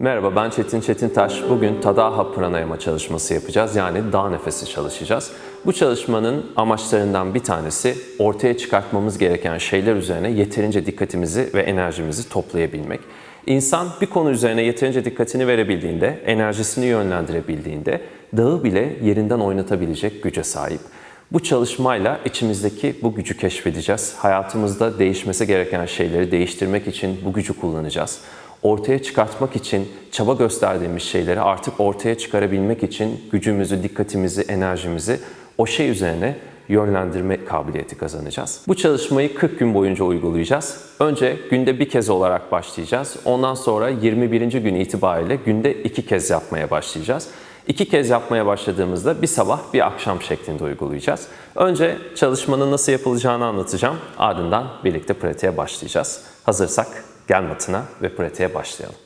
Merhaba ben Çetin Çetintaş. Bugün Tadaha Pranayama çalışması yapacağız. Yani dağ nefesi çalışacağız. Bu çalışmanın amaçlarından bir tanesi ortaya çıkartmamız gereken şeyler üzerine yeterince dikkatimizi ve enerjimizi toplayabilmek. İnsan bir konu üzerine yeterince dikkatini verebildiğinde, enerjisini yönlendirebildiğinde dağı bile yerinden oynatabilecek güce sahip. Bu çalışmayla içimizdeki bu gücü keşfedeceğiz. Hayatımızda değişmesi gereken şeyleri değiştirmek için bu gücü kullanacağız. Ortaya çıkartmak için çaba gösterdiğimiz şeyleri artık ortaya çıkarabilmek için gücümüzü, dikkatimizi, enerjimizi o şey üzerine yönlendirme kabiliyeti kazanacağız. Bu çalışmayı 40 gün boyunca uygulayacağız. Önce günde bir kez olarak başlayacağız. Ondan sonra 21. gün itibariyle günde iki kez yapmaya başlayacağız. İki kez yapmaya başladığımızda bir sabah bir akşam şeklinde uygulayacağız. Önce çalışmanın nasıl yapılacağını anlatacağım. Ardından birlikte pratiğe başlayacağız. Hazırsak gel matına ve pratiğe başlayalım.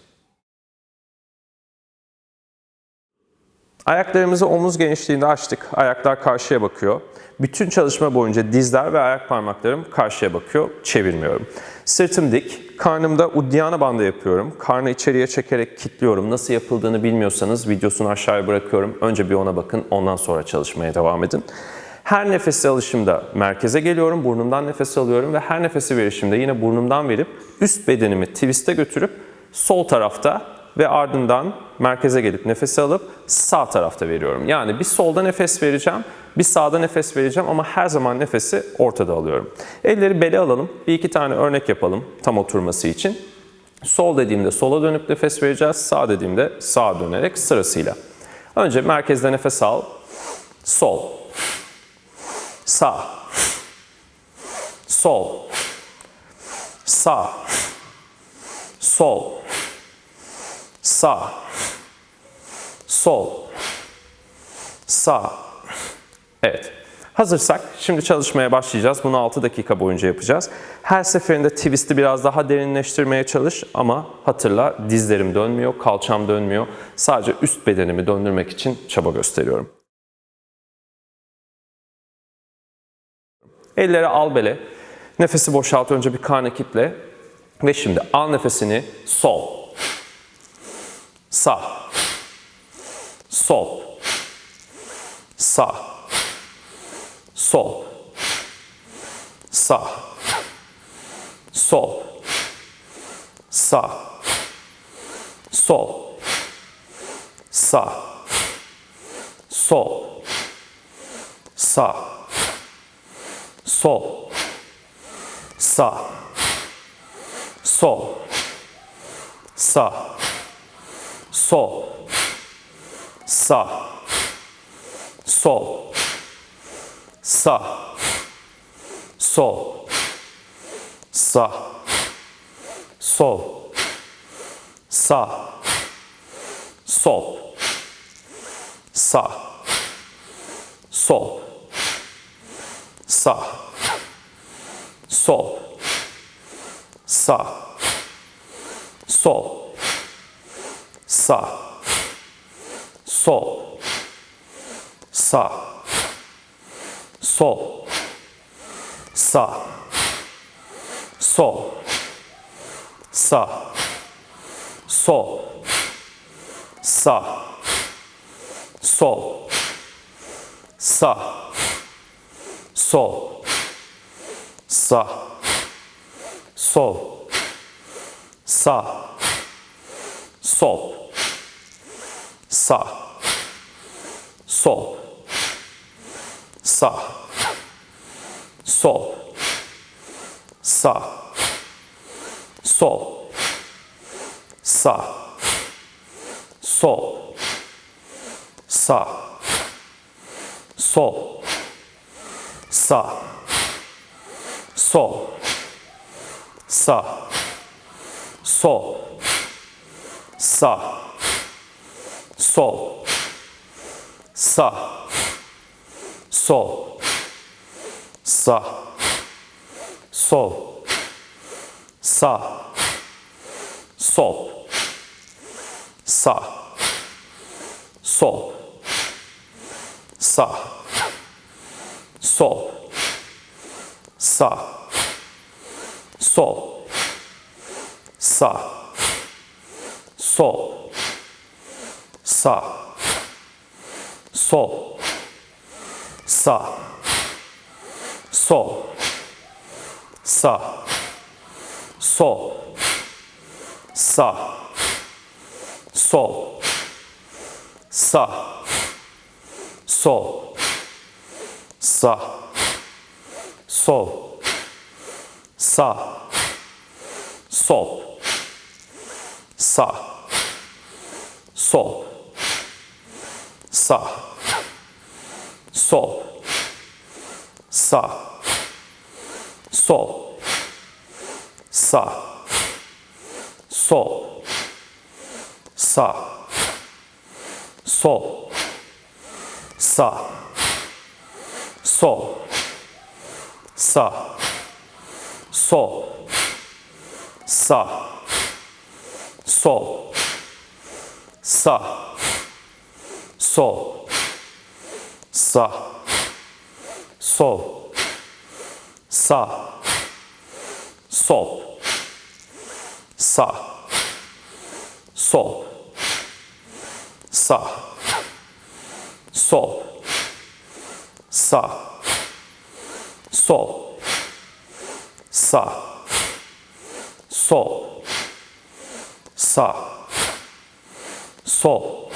Ayaklarımızı omuz genişliğinde açtık. Ayaklar karşıya bakıyor. Bütün çalışma boyunca dizler ve ayak parmaklarım karşıya bakıyor. Çevirmiyorum. Sırtım dik. Karnımda uddiyana bandı yapıyorum. Karnı içeriye çekerek kilitliyorum. Nasıl yapıldığını bilmiyorsanız videosunu aşağıya bırakıyorum. Önce bir ona bakın. Ondan sonra çalışmaya devam edin. Her nefesi alışımda merkeze geliyorum. Burnumdan nefes alıyorum ve her nefesi verişimde yine burnumdan verip üst bedenimi twist'e götürüp sol tarafta ve ardından merkeze gelip nefesi alıp sağ tarafta veriyorum. Yani bir solda nefes vereceğim, bir sağda nefes vereceğim ama her zaman nefesi ortada alıyorum. Elleri bele alalım. Bir iki tane örnek yapalım tam oturması için. Sol dediğimde sola dönüp nefes vereceğiz. Sağ dediğimde sağa dönerek sırasıyla. Önce merkezde nefes al. Sol. Sağ. Sol. Sağ. Sol sağ, sol, sağ. Evet. Hazırsak şimdi çalışmaya başlayacağız. Bunu 6 dakika boyunca yapacağız. Her seferinde twist'i biraz daha derinleştirmeye çalış ama hatırla dizlerim dönmüyor, kalçam dönmüyor. Sadece üst bedenimi döndürmek için çaba gösteriyorum. Elleri al bele. Nefesi boşalt önce bir karnı kitle. Ve şimdi al nefesini sol, sağ, sol, sağ, sol, sağ, sol, sağ, sol, sağ, sol, sağ, sol, sağ, sol, sağ, sol, sağ, sol, sağ, sol, sağ, sol, sağ, sol, sağ, sol, sağ sol, sağ, sol, sağ, sol, sağ, sol, sağ, sol, sağ, sol, sağ, sol, sağ, sol, sağ, sol, sağ, sol, sağ, sol, sağ, sol, sağ, sol, sağ, sol, sağ, sol, sağ, sol, sağ, sol, sağ, sol, sağ, sol, sağ, sol, sağ, sol, sağ, sol, sağ, sol, sağ, sol, sağ, sol, sağ, sol, sağ, sol, sağ, sol, sağ, sol, sağ, sol, sağ, sol, sağ, sol, sağ, sol, sağ, sol, sağ, sol, sağ, sol, sağ, sol, sağ, sol, sa, sol, sa, sol, sa, sol, sa, sol, sa, sol, sa, sol, sa, sol, sa sol, sağ, sol, sağ, sol,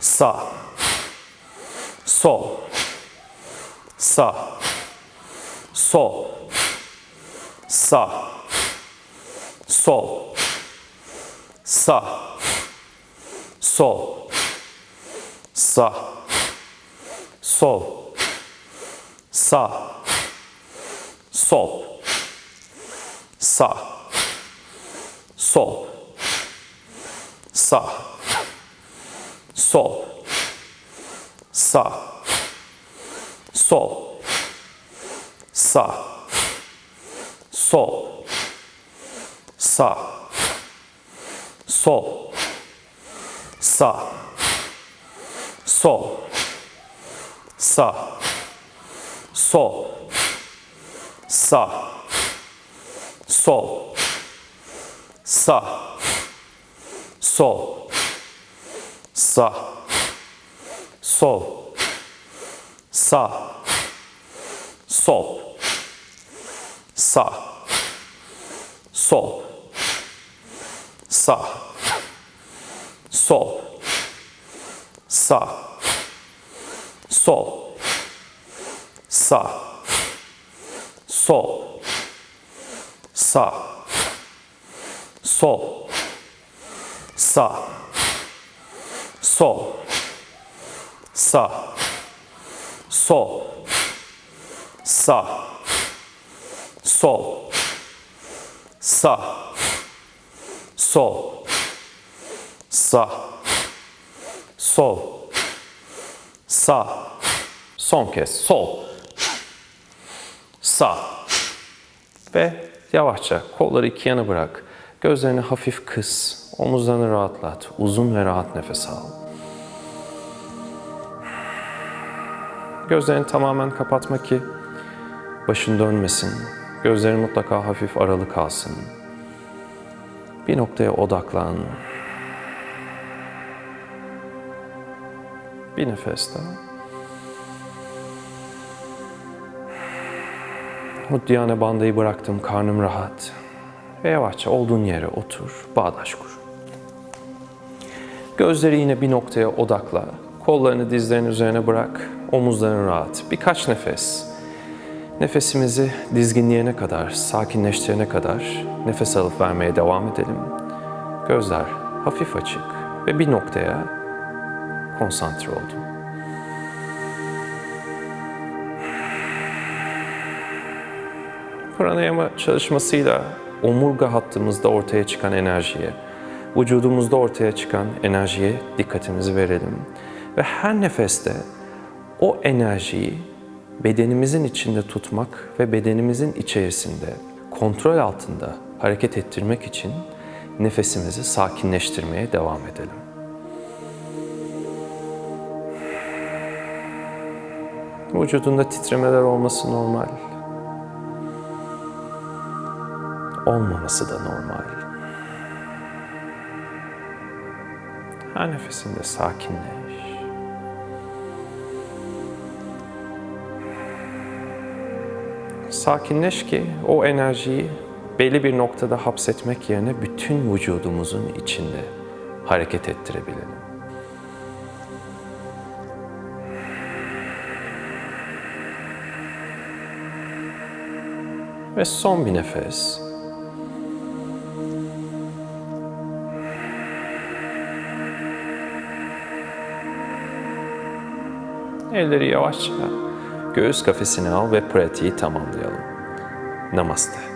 sağ, sol, sağ, sol, sağ, sol, sağ, sol, sağ, sol, sağ, sol, sağ, sol, sağ, sol, sağ, sol, sağ, sol, sağ, sol, sağ, sol, sağ, sol, sağ, sol, sağ, sol, sağ, sol, sağ, sol, sağ, sol, sağ, sol, sağ, sol, sağ, sol, sağ, sol, sağ, sol, sağ, sol, sağ, sol, sağ, sol, sağ, sol, sağ. Son kez. Sol, sağ ve yavaşça kolları iki yana bırak. Gözlerini hafif kıs, omuzlarını rahatlat, uzun ve rahat nefes al. Gözlerini tamamen kapatma ki başın dönmesin. Gözlerin mutlaka hafif aralı kalsın. Bir noktaya odaklan. Bir nefes daha. Huddiyane bandayı bıraktım, karnım rahat. Ve yavaşça olduğun yere otur, bağdaş kur. Gözleri yine bir noktaya odakla. Kollarını dizlerin üzerine bırak, omuzların rahat. Birkaç nefes. Nefesimizi dizginleyene kadar, sakinleştirene kadar nefes alıp vermeye devam edelim. Gözler hafif açık ve bir noktaya konsantre oldum. Pranayama çalışmasıyla omurga hattımızda ortaya çıkan enerjiye, vücudumuzda ortaya çıkan enerjiye dikkatimizi verelim. Ve her nefeste o enerjiyi bedenimizin içinde tutmak ve bedenimizin içerisinde kontrol altında hareket ettirmek için nefesimizi sakinleştirmeye devam edelim. Vücudunda titremeler olması normal. Olmaması da normal. Her nefesinde sakinleş. Sakinleş ki o enerjiyi belli bir noktada hapsetmek yerine bütün vücudumuzun içinde hareket ettirebilelim. Ve son bir nefes. Elleri yavaşça göğüs kafesine al ve pratiği tamamlayalım. Namaste.